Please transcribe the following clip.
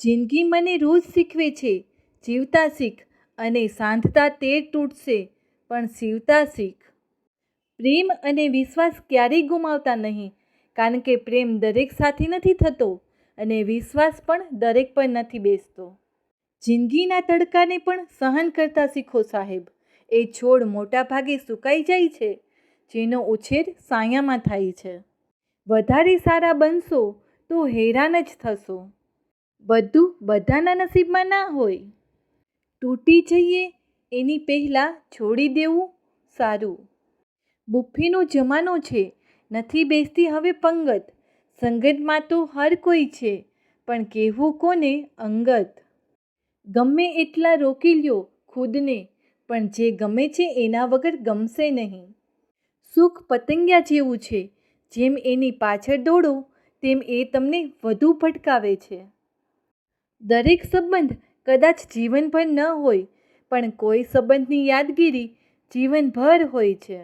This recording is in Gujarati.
જિંદગી મને રોજ શીખવે છે. જીવતા શીખ અને સાંધતા તેર તૂટશે, પણ સીવતા શીખ. પ્રેમ અને વિશ્વાસ ક્યારેય ગુમાવતા નહીં, કારણ કે પ્રેમ દરેક સાથે નથી થતો અને વિશ્વાસ પણ દરેક પર નથી બેસતો. જિંદગીના તડકાને પણ સહન કરતા શીખો સાહેબ. એ છોડ મોટા ભાગે સુકાઈ જાય છે, જેનો ઉછેર સાયામાં થાય છે. વધારે સારા બનશો તો હેરાન જ થશો. બધું બધાના નસીબમાં ના હોય. તૂટી જઈએ એની પહેલાં છોડી દેવું સારું. બુફીનો જમાનો છે, નથી બેસતી હવે પંગત. સંગતમાં તો હર કોઈ છે, પણ કહેવું કોને? અંગત. ગમે એટલા રોકી લ્યો ખુદને, પણ જે ગમે છે એના વગર ગમશે નહીં. સુખ પતંગિયા જેવું છે, જેમ એની પાછળ દોડો, તેમ એ તમને વધુ ભટકાવે છે. દરેક સંબંધ કદાચ જીવનભર ન હોય પણ કોઈ સંબંધની યાદગીરી જીવનભર હોય છે.